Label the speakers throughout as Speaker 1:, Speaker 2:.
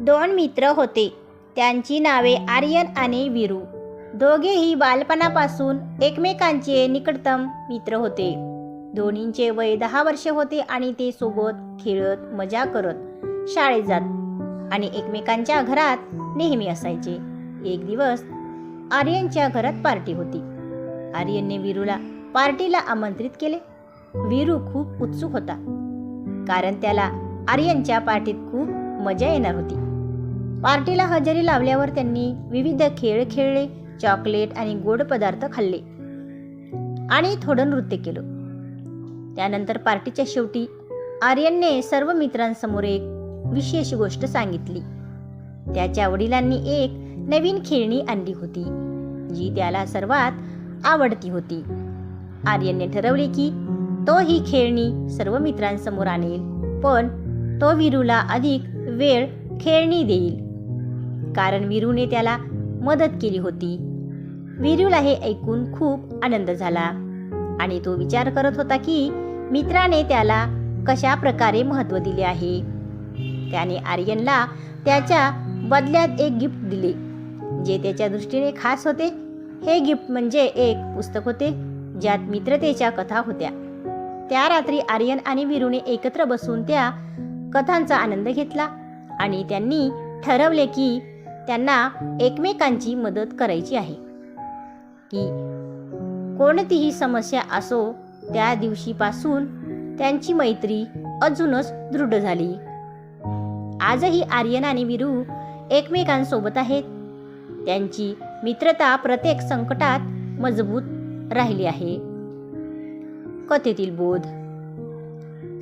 Speaker 1: दोन मित्र होते. त्यांची नावे आर्यन आणि विरू. दोघेही बालपणापासून एकमेकांचे निकटतम मित्र होते. दोन्हींचे वय दहा वर्षे होते आणि ते सोबत खेळत मजा करत शाळेत जात आणि एकमेकांच्या घरात नेहमी असायचे. एक दिवस आर्यनच्या घरात पार्टी होती. आर्यनने विरूला पार्टीला आमंत्रित केले. विरू खूप उत्सुक होता. कारण त्याला आर्यनच्या पार्टीत खूप मजा येणार होती. पार्टीला हजेरी लावल्यावर त्यांनी विविध खेळ खेळले चॉकलेट आणि गोड पदार्थ खाल्ले. आणि थोडं नृत्य केलं. त्यानंतर पार्टीच्या शेवटी आर्यनने सर्व मित्रांसमोर एक विशेष गोष्ट सांगितली. त्याच्या वडिलांनी एक नवीन खेळणी आणली होती जी त्याला सर्वात आवडती होती. आर्यनने ठरवले की तो ही खेळणी सर्व मित्रांसमोर आणेल पण तो वीरूला अधिक वेळ खेळणी देईल. कारण वीरूने त्याला मदत केली होती. वीरूला हे ऐकून खूप आनंद झाला आणि तो विचार करत होता की मित्राने त्याला कशा प्रकारे महत्त्व दिले आहे. त्याने आर्यनला त्याच्या बदल्यात एक गिफ्ट दिले जे त्याच्या दृष्टीने खास होते. हे गिफ्ट म्हणजे एक पुस्तक होते ज्यात मित्रतेच्या कथा होत्या. त्या रात्री आर्यन आणि वीरूने एकत्र बसून त्या कथांचा आनंद घेतला आणि त्यांनी ठरवले की त्यांना एकमेकांची मदत करायची आहे. की कोणतीही समस्या असो त्या दिवशीपासून त्यांची मैत्री अजूनच दृढ झाली. आजही आर्यन आणि विरू एकमेकांसोबत आहेत. त्यांची मित्रता प्रत्येक संकटात मजबूत राहिली आहे. कथेतील बोध.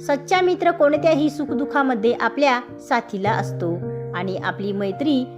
Speaker 1: सच्चा मित्र कोणत्याही सुखदुःखामध्ये आपल्या साथीला असतो आणि आपली मैत्री